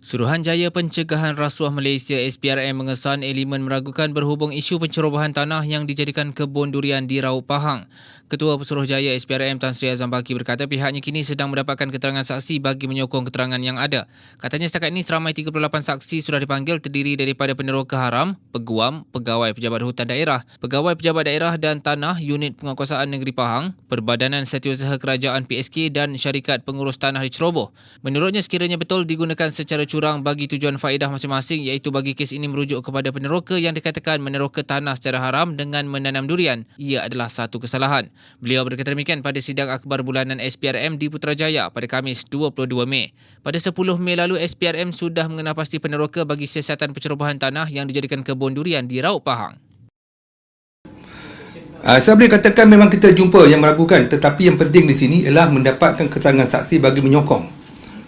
Suruhanjaya Pencegahan Rasuah Malaysia SPRM mengesan elemen meragukan berhubung isu pencerobohan tanah yang dijadikan kebun durian di Raub Pahang. Ketua Pesuruhjaya SPRM Tan Sri Azam Baki berkata pihaknya kini sedang mendapatkan keterangan saksi bagi menyokong keterangan yang ada. Katanya setakat ini seramai 38 saksi sudah dipanggil terdiri daripada peneroka haram, peguam, pegawai pejabat hutan daerah, pegawai pejabat daerah dan tanah unit penguasaan negeri Pahang, Perbadanan Setiausaha Kerajaan PSK dan syarikat pengurus tanah diceroboh. Menurutnya sekiranya betul digunakan secara curang bagi tujuan faedah masing-masing iaitu bagi kes ini merujuk kepada peneroka yang dikatakan meneroka tanah secara haram dengan menanam durian. Ia adalah satu kesalahan. Beliau berkata demikian pada sidang akhbar bulanan SPRM di Putrajaya pada Khamis 22 Mei. Pada 10 Mei lalu SPRM sudah mengenal pasti peneroka bagi siasatan pencerobohan tanah yang dijadikan kebun durian di Raub Pahang. Uh, saya boleh katakan memang kita jumpa yang meragukan tetapi yang penting di sini ialah mendapatkan keterangan saksi bagi menyokong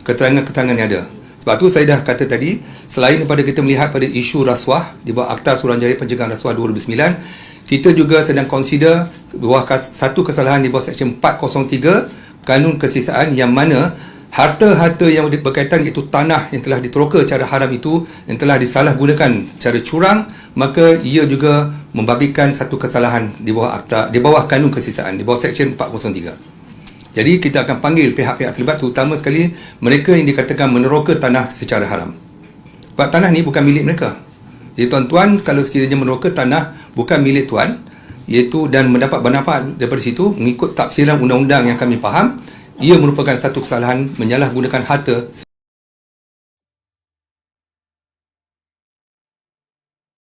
keterangan-keterangan yang ada. Sebab tu saya dah kata tadi, selain daripada kita melihat pada isu rasuah di bawah Akta Suruhanjaya Pencegahan Rasuah 2009, kita juga sedang consider bawah satu kesalahan di bawah Seksyen 403 Kanun Kesisaan yang mana harta-harta yang berkaitan iaitu tanah yang telah diteroka cara haram itu yang telah disalahgunakan cara curang maka ia juga membabikan satu kesalahan di bawah akta di bawah kanun kesisaan di bawah seksyen 403 jadi kita akan panggil pihak-pihak terlibat terutama sekali mereka yang dikatakan meneroka tanah secara haram. Sebab tanah ni bukan milik mereka. Jadi tuan-tuan kalau sekiranya meneroka tanah bukan milik tuan iaitu dan mendapat manfaat daripada situ mengikut tafsiran undang-undang yang kami faham ia merupakan satu kesalahan menyalahgunakan harta